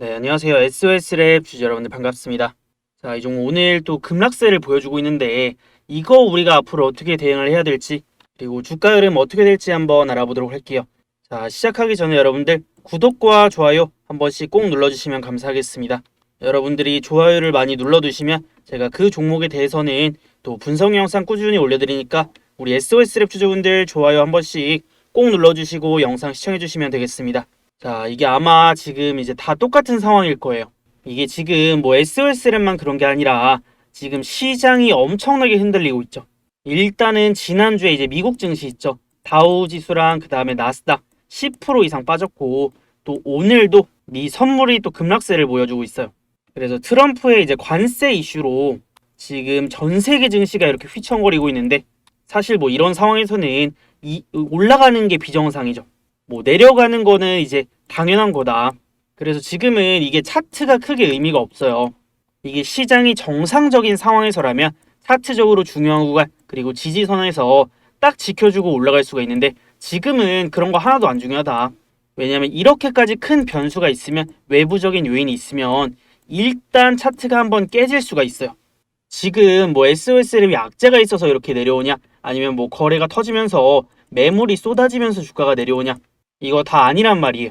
네, 안녕하세요. SOS랩 주주 여러분들 반갑습니다. 자, 이 종목 오늘 또 급락세를 보여주고 있는데 이거 우리가 앞으로 어떻게 대응을 해야 될지 그리고 주가 흐름 어떻게 될지 한번 알아보도록 할게요. 자, 시작하기 전에 여러분들 구독과 좋아요 한 번씩 꼭 눌러주시면 감사하겠습니다. 여러분들이 좋아요를 많이 눌러두시면 제가 그 종목에 대해서는 또 분석 영상 꾸준히 올려드리니까 우리 SOS랩 주주분들 좋아요 한 번씩 꼭 눌러주시고 영상 시청해주시면 되겠습니다. 자, 이게 아마 지금 이제 다 똑같은 상황일 거예요. 이게 지금 뭐 SOS랩만 그런 게 아니라 지금 시장이 엄청나게 흔들리고 있죠. 일단은 지난주에 이제 미국 증시 있죠. 다우 지수랑 그 다음에 나스닥 10% 이상 빠졌고 또 오늘도 미 선물이 또 급락세를 보여주고 있어요. 그래서 트럼프의 이제 관세 이슈로 지금 전 세계 증시가 이렇게 휘청거리고 있는데 사실 뭐 이런 상황에서는 이 올라가는 게 비정상이죠. 뭐 내려가는 거는 이제 당연한 거다. 그래서 지금은 이게 차트가 크게 의미가 없어요. 이게 시장이 정상적인 상황에서라면 차트적으로 중요한 구간 그리고 지지선에서 딱 지켜주고 올라갈 수가 있는데 지금은 그런 거 하나도 안 중요하다. 왜냐하면 이렇게까지 큰 변수가 있으면 외부적인 요인이 있으면 일단 차트가 한번 깨질 수가 있어요. 지금 뭐 SOS랩이 악재가 있어서 이렇게 내려오냐 아니면 뭐 거래가 터지면서 매물이 쏟아지면서 주가가 내려오냐 이거 다 아니란 말이에요.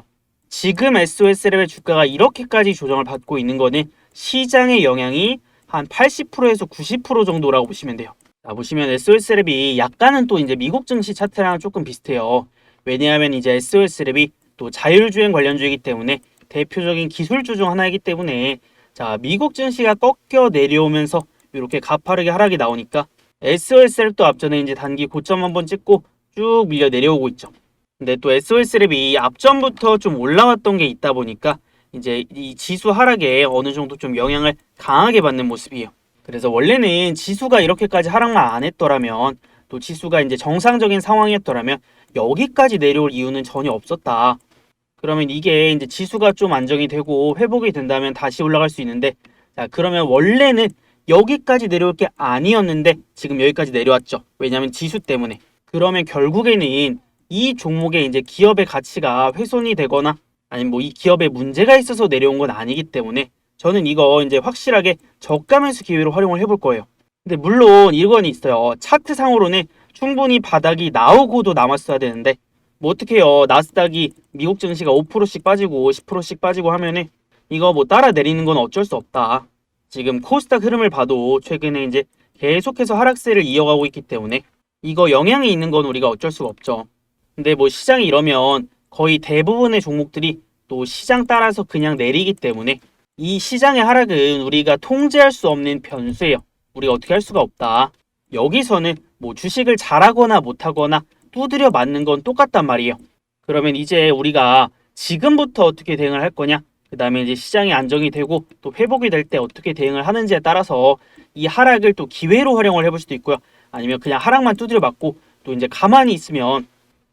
지금 SOS랩의 주가가 이렇게까지 조정을 받고 있는 거는 시장의 영향이 한 80%에서 90% 정도라고 보시면 돼요. 자, 보시면 SOS랩이 약간은 또 이제 미국 증시 차트랑 조금 비슷해요. 왜냐하면 이제 SOS랩이 또 자율주행 관련주이기 때문에 대표적인 기술주 중 하나이기 때문에 자, 미국 증시가 꺾여 내려오면서 이렇게 가파르게 하락이 나오니까 SOS랩도 앞전에 이제 단기 고점 한번 찍고 쭉 밀려 내려오고 있죠. 근데 또 SOS랩이 앞전부터 좀 올라왔던 게 있다 보니까 이제 이 지수 하락에 어느 정도 좀 영향을 강하게 받는 모습이에요. 그래서 원래는 지수가 이렇게까지 하락만 안 했더라면 또 지수가 이제 정상적인 상황이었더라면 여기까지 내려올 이유는 전혀 없었다. 그러면 이게 이제 지수가 좀 안정이 되고 회복이 된다면 다시 올라갈 수 있는데 자 그러면 원래는 여기까지 내려올 게 아니었는데 지금 여기까지 내려왔죠. 왜냐하면 지수 때문에. 그러면 결국에는 이 종목의 이제 기업의 가치가 훼손이 되거나 아니면 뭐 이 기업에 문제가 있어서 내려온 건 아니기 때문에 저는 이거 이제 확실하게 저가 매수 기회로 활용을 해볼 거예요. 근데 물론 이건 있어요. 차트상으로는 충분히 바닥이 나오고도 남았어야 되는데 뭐 어떻게 해요. 나스닥이 미국 증시가 5%씩 빠지고 10%씩 빠지고 하면은 이거 뭐 따라 내리는 건 어쩔 수 없다. 지금 코스닥 흐름을 봐도 최근에 이제 계속해서 하락세를 이어가고 있기 때문에 이거 영향이 있는 건 우리가 어쩔 수가 없죠. 근데 뭐 시장이 이러면 거의 대부분의 종목들이 또 시장 따라서 그냥 내리기 때문에 이 시장의 하락은 우리가 통제할 수 없는 변수예요. 우리가 어떻게 할 수가 없다. 여기서는 뭐 주식을 잘하거나 못하거나 두드려 맞는 건 똑같단 말이에요. 그러면 이제 우리가 지금부터 어떻게 대응을 할 거냐? 그 다음에 이제 시장이 안정이 되고 또 회복이 될 때 어떻게 대응을 하는지에 따라서 이 하락을 또 기회로 활용을 해볼 수도 있고요. 아니면 그냥 하락만 두드려 맞고 또 이제 가만히 있으면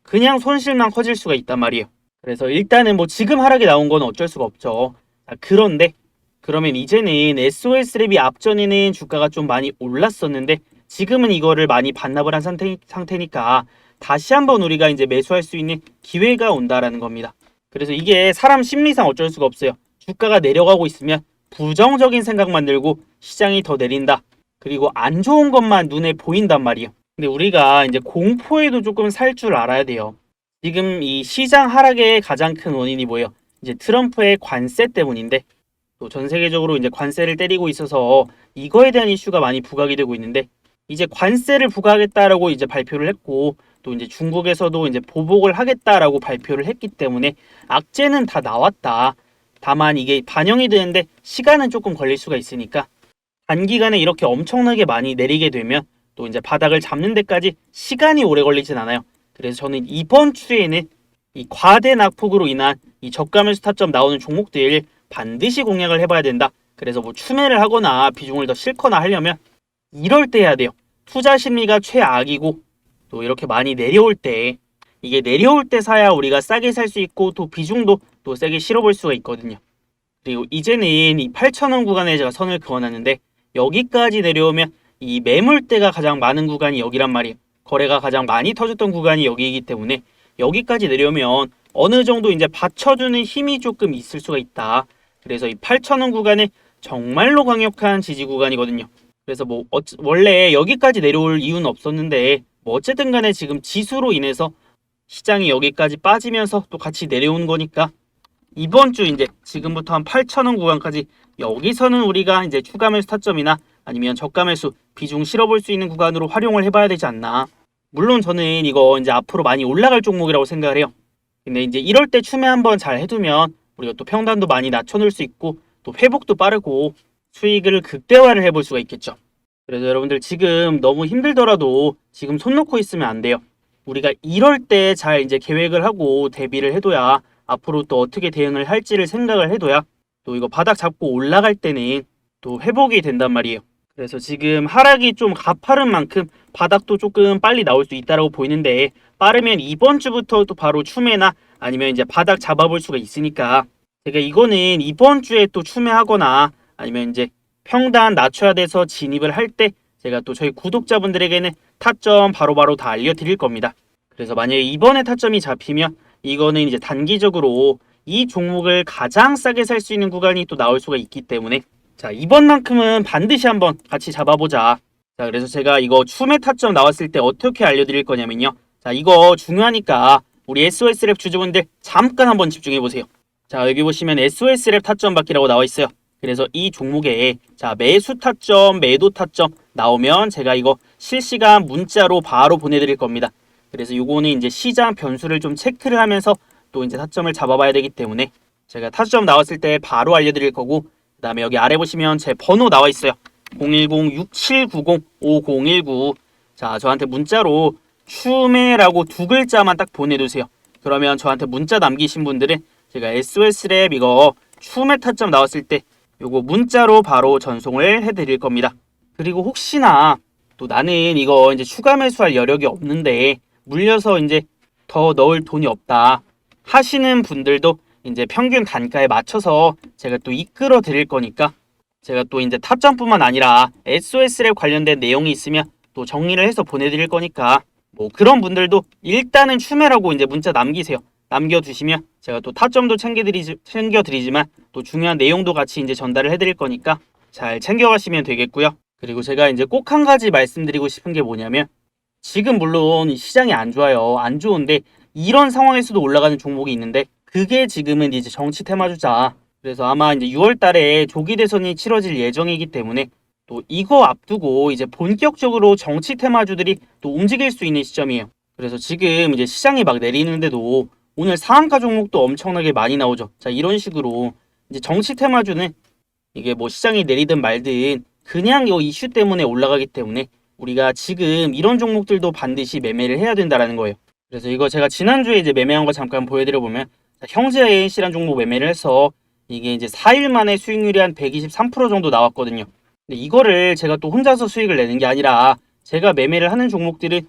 그냥 손실만 커질 수가 있단 말이에요. 그래서 일단은 뭐 지금 하락이 나온 건 어쩔 수가 없죠. 자, 그런데 그러면 이제는 SOS랩이 앞전에는 주가가 좀 많이 올랐었는데 지금은 이거를 많이 반납을 한 상태, 상태니까 다시 한번 우리가 이제 매수할 수 있는 기회가 온다라는 겁니다. 그래서 이게 사람 심리상 어쩔 수가 없어요. 주가가 내려가고 있으면 부정적인 생각만 들고 시장이 더 내린다. 그리고 안 좋은 것만 눈에 보인단 말이에요. 근데 우리가 이제 공포에도 조금 살 줄 알아야 돼요. 지금 이 시장 하락의 가장 큰 원인이 뭐예요? 이제 트럼프의 관세 때문인데 또 전 세계적으로 이제 관세를 때리고 있어서 이거에 대한 이슈가 많이 부각이 되고 있는데 이제 관세를 부과하겠다라고 이제 발표를 했고 또 이제 중국에서도 이제 보복을 하겠다라고 발표를 했기 때문에 악재는 다 나왔다. 다만 이게 반영이 되는데 시간은 조금 걸릴 수가 있으니까 단기간에 이렇게 엄청나게 많이 내리게 되면 또 이제 바닥을 잡는 데까지 시간이 오래 걸리진 않아요. 그래서 저는 이번 주에는 이 과대 낙폭으로 인한 이 저가매수 타점 나오는 종목들 반드시 공략을 해봐야 된다. 그래서 뭐 추매를 하거나 비중을 더 실거나 하려면 이럴 때 해야 돼요. 투자 심리가 최악이고 또 이렇게 많이 내려올 때 이게 내려올 때 사야 우리가 싸게 살 수 있고 또 비중도 또 세게 실어볼 수가 있거든요. 그리고 이제는 이 8,000원 구간에 제가 선을 그어놨는데 여기까지 내려오면 이 매물대가 가장 많은 구간이 여기란 말이에요. 거래가 가장 많이 터졌던 구간이 여기이기 때문에 여기까지 내려오면 어느 정도 이제 받쳐주는 힘이 조금 있을 수가 있다. 그래서 이 8,000원 구간은 정말로 강력한 지지 구간이거든요. 그래서 뭐 어, 원래 여기까지 내려올 이유는 없었는데 뭐 어쨌든 간에 지금 지수로 인해서 시장이 여기까지 빠지면서 또 같이 내려온 거니까 이번 주 이제 지금부터 한 8,000원 구간까지 여기서는 우리가 이제 추가 매수 타점이나 아니면 저가 매수 비중 실어볼 수 있는 구간으로 활용을 해봐야 되지 않나. 물론 저는 이거 이제 앞으로 많이 올라갈 종목이라고 생각을 해요. 근데 이제 이럴 때 추매 한번 잘 해두면 우리가 또 평단도 많이 낮춰놓을 수 있고 또 회복도 빠르고 수익을 극대화를 해볼 수가 있겠죠. 그래서 여러분들 지금 너무 힘들더라도 지금 손 놓고 있으면 안 돼요. 우리가 이럴 때 잘 이제 계획을 하고 대비를 해둬야 앞으로 또 어떻게 대응을 할지를 생각을 해둬야 또 이거 바닥 잡고 올라갈 때는 또 회복이 된단 말이에요. 그래서 지금 하락이 좀 가파른 만큼 바닥도 조금 빨리 나올 수 있다라고 보이는데 빠르면 이번 주부터 또 바로 추매나 아니면 이제 바닥 잡아볼 수가 있으니까 제가 이거는 이번 주에 또 추매하거나 아니면 이제 평단 낮춰야 돼서 진입을 할 때 제가 또 저희 구독자분들에게는 타점 바로바로 다 알려드릴 겁니다. 그래서 만약에 이번에 타점이 잡히면 이거는 이제 단기적으로 이 종목을 가장 싸게 살 수 있는 구간이 또 나올 수가 있기 때문에 자 이번만큼은 반드시 한번 같이 잡아보자. 자 그래서 제가 이거 추매 타점 나왔을 때 어떻게 알려드릴 거냐면요. 자 이거 중요하니까 우리 SOS랩 주주분들 잠깐 한번 집중해 보세요. 자 여기 보시면 SOS랩 타점 받기라고 나와 있어요. 그래서 이 종목에 자 매수 타점, 매도 타점 나오면 제가 이거 실시간 문자로 바로 보내드릴 겁니다. 그래서 요거는 이제 시장 변수를 좀 체크를 하면서 또 이제 타점을 잡아봐야 되기 때문에 제가 타점 나왔을 때 바로 알려드릴 거고 그 다음에 여기 아래 보시면 제 번호 나와 있어요. 010-6790-5019 자 저한테 문자로 추매라고 두 글자만 딱 보내주세요. 그러면 저한테 문자 남기신 분들은 제가 SOS랩 이거 추매 타점 나왔을 때 요거 문자로 바로 전송을 해드릴 겁니다. 그리고 혹시나 또 나는 이거 이제 추가 매수할 여력이 없는데 물려서 이제 더 넣을 돈이 없다 하시는 분들도 이제 평균 단가에 맞춰서 제가 또 이끌어 드릴 거니까 제가 또 이제 타점뿐만 아니라 SOS랩 관련된 내용이 있으면 또 정리를 해서 보내드릴 거니까 뭐 그런 분들도 일단은 추매라고 이제 문자 남기세요. 남겨두시면 제가 또 타점도 챙겨드리지, 챙겨드리지만 또 중요한 내용도 같이 이제 전달을 해드릴 거니까 잘 챙겨가시면 되겠고요. 그리고 제가 이제 꼭 한 가지 말씀드리고 싶은 게 뭐냐면 지금 물론 이 시장이 안 좋아요. 안 좋은데 이런 상황에서도 올라가는 종목이 있는데 그게 지금은 이제 정치 테마 주자. 그래서 아마 이제 6월 달에 조기 대선이 치러질 예정이기 때문에 또 이거 앞두고 이제 본격적으로 정치 테마주들이 또 움직일 수 있는 시점이에요. 그래서 지금 이제 시장이 막 내리는데도 오늘 상한가 종목도 엄청나게 많이 나오죠. 자, 이런 식으로 이제 정치 테마주는 이게 뭐 시장이 내리든 말든 그냥 이 이슈 때문에 올라가기 때문에 우리가 지금 이런 종목들도 반드시 매매를 해야 된다라는 거예요. 그래서 이거 제가 지난주에 이제 매매한 거 잠깐 보여드려 보면 형제 ANC라는 종목 매매를 해서 이게 이제 4일 만에 수익률이 한 123% 정도 나왔거든요. 근데 이거를 제가 또 혼자서 수익을 내는 게 아니라 제가 매매를 하는 종목들은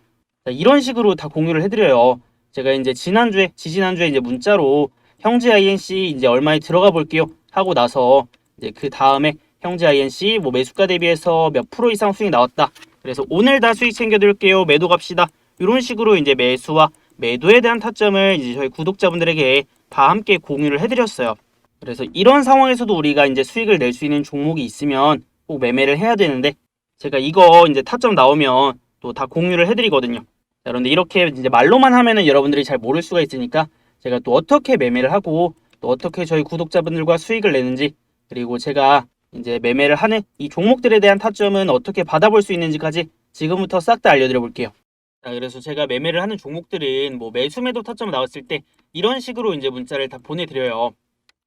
이런 식으로 다 공유를 해드려요. 제가 이제 지난주에, 지지난주에 이제 문자로 형제 INC 이제 얼마에 들어가 볼게요 하고 나서 이제 그 다음에 형제 INC 뭐 매수가 대비해서 몇 프로 이상 수익 나왔다. 그래서 오늘 다 수익 챙겨드릴게요. 매도 갑시다. 이런 식으로 이제 매수와 매도에 대한 타점을 이제 저희 구독자분들에게 다 함께 공유를 해드렸어요. 그래서 이런 상황에서도 우리가 이제 수익을 낼 수 있는 종목이 있으면 꼭 매매를 해야 되는데 제가 이거 이제 타점 나오면 또 다 공유를 해드리거든요. 자, 그런데 이렇게 이제 말로만 하면은 여러분들이 잘 모를 수가 있으니까 제가 또 어떻게 매매를 하고 또 어떻게 저희 구독자분들과 수익을 내는지 그리고 제가 이제 매매를 하는 이 종목들에 대한 타점은 어떻게 받아볼 수 있는지까지 지금부터 싹 다 알려드려 볼게요. 자, 그래서 제가 매매를 하는 종목들은 뭐 매수 매도 타점 나왔을 때 이런 식으로 이제 문자를 다 보내드려요.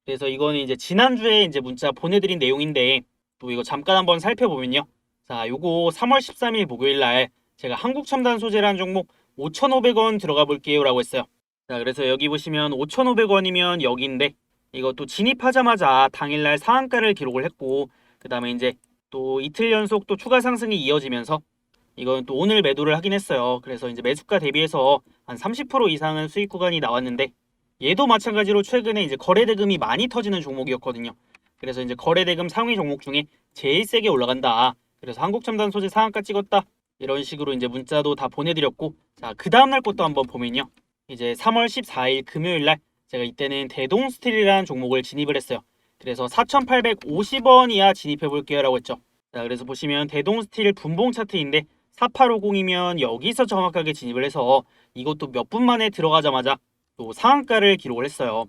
그래서 이거는 이제 지난주에 이제 문자 보내드린 내용인데 또 이거 잠깐 한번 살펴보면요. 자, 요거 3월 13일 목요일 날 제가 한국첨단 소재라는 종목 5,500원 들어가 볼게요 라고 했어요. 자, 그래서 여기 보시면 5,500원이면 여기인데 이것도 진입하자마자 당일날 상한가를 기록을 했고 그 다음에 이제 또 이틀 연속 또 추가 상승이 이어지면서 이건 또 오늘 매도를 하긴 했어요. 그래서 이제 매수가 대비해서 한 30% 이상은 수익 구간이 나왔는데 얘도 마찬가지로 최근에 이제 거래 대금이 많이 터지는 종목이었거든요. 그래서 이제 거래 대금 상위 종목 중에 제일 세게 올라간다. 그래서 한국 첨단 소재 상한가 찍었다. 이런 식으로 이제 문자도 다 보내드렸고 자 그 다음날 것도 한번 보면요. 이제 3월 14일 금요일 날 제가 이때는 대동스틸이라는 종목을 진입을 했어요. 그래서 4,850원 이하 진입해 볼게요 라고 했죠. 자, 그래서 보시면 대동 스틸 분봉 차트인데 4850이면 여기서 정확하게 진입을 해서 이것도 몇 분 만에 들어가자마자 또 상한가를 기록을 했어요.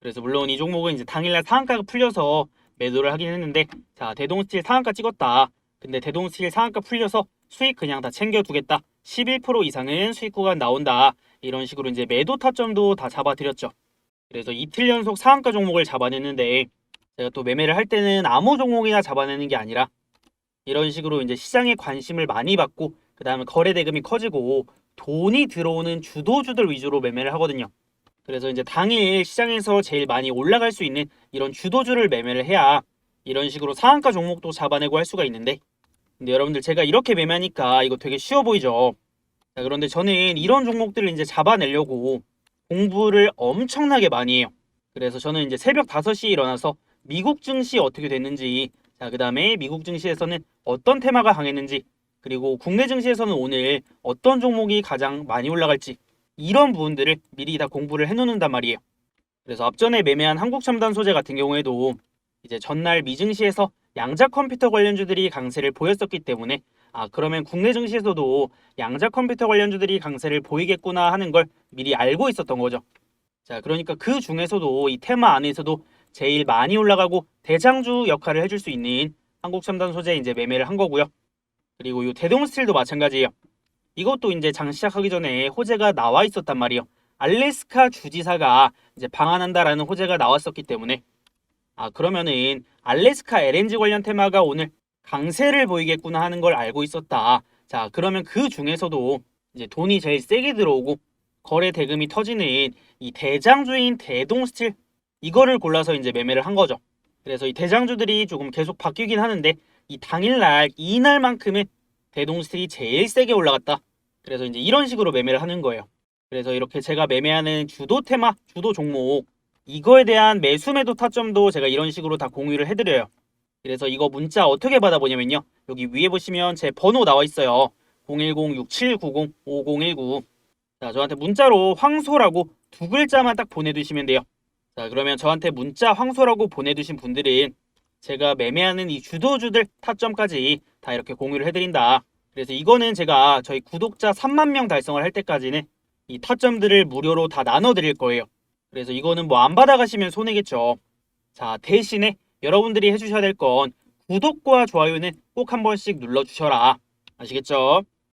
그래서 물론 이 종목은 이제 당일날 상한가가 풀려서 매도를 하긴 했는데 자, 대동 스틸 상한가 찍었다. 근데 대동 스틸 상한가 풀려서 수익 그냥 다 챙겨두겠다. 11% 이상은 수익 구간 나온다. 이런 식으로 이제 매도 타점도 다 잡아드렸죠. 그래서 이틀 연속 상한가 종목을 잡아냈는데 제가 또 매매를 할 때는 아무 종목이나 잡아내는 게 아니라 이런 식으로 이제 시장에 관심을 많이 받고 그 다음에 거래 대금이 커지고 돈이 들어오는 주도주들 위주로 매매를 하거든요. 그래서 이제 당일 시장에서 제일 많이 올라갈 수 있는 이런 주도주를 매매를 해야 이런 식으로 상한가 종목도 잡아내고 할 수가 있는데 근데 여러분들 제가 이렇게 매매하니까 이거 되게 쉬워 보이죠? 자, 그런데 저는 이런 종목들을 이제 잡아내려고 공부를 엄청나게 많이 해요. 그래서 저는 이제 새벽 5시에 일어나서 미국 증시 어떻게 됐는지, 자, 그 다음에 미국 증시에서는 어떤 테마가 강했는지, 그리고 국내 증시에서는 오늘 어떤 종목이 가장 많이 올라갈지, 이런 부분들을 미리 다 공부를 해놓는단 말이에요. 그래서 앞전에 매매한 한국첨단 소재 같은 경우에도 이제 전날 미증시에서 양자 컴퓨터 관련주들이 강세를 보였었기 때문에 아 그러면 국내 증시에서도 양자 컴퓨터 관련주들이 강세를 보이겠구나 하는 걸 미리 알고 있었던 거죠. 자 그러니까 그 중에서도 이 테마 안에서도 제일 많이 올라가고 대장주 역할을 해줄 수 있는 한국 첨단 소재 이제 매매를 한 거고요. 그리고 이 대동 스틸도 마찬가지예요. 이것도 이제 장 시작하기 전에 호재가 나와 있었단 말이에요. 알래스카 주지사가 이제 방한한다라는 호재가 나왔었기 때문에 아 그러면은 알래스카 LNG 관련 테마가 오늘 강세를 보이겠구나 하는 걸 알고 있었다. 자 그러면 그 중에서도 이제 돈이 제일 세게 들어오고 거래 대금이 터지는 이 대장주인 대동 스틸 이거를 골라서 이제 매매를 한 거죠. 그래서 이 대장주들이 조금 계속 바뀌긴 하는데 이 당일날 이날만큼은 대동스틸이 제일 세게 올라갔다. 그래서 이제 이런 식으로 매매를 하는 거예요. 그래서 이렇게 제가 매매하는 주도 테마, 주도 종목 이거에 대한 매수 매도 타점도 제가 이런 식으로 다 공유를 해드려요. 그래서 이거 문자 어떻게 받아보냐면요. 여기 위에 보시면 제 번호 나와 있어요. 010-6790-5019. 자, 저한테 문자로 황소라고 두 글자만 딱 보내두시면 돼요. 자, 그러면 저한테 문자 황소라고 보내두신 분들은 제가 매매하는 이 주도주들 타점까지 다 이렇게 공유를 해드린다. 그래서 이거는 제가 저희 구독자 3만 명 달성을 할 때까지는 이 타점들을 무료로 다 나눠드릴 거예요. 그래서 이거는 뭐 안 받아가시면 손해겠죠. 자, 대신에 여러분들이 해주셔야 될 건 구독과 좋아요는 꼭 한 번씩 눌러주셔라. 아시겠죠?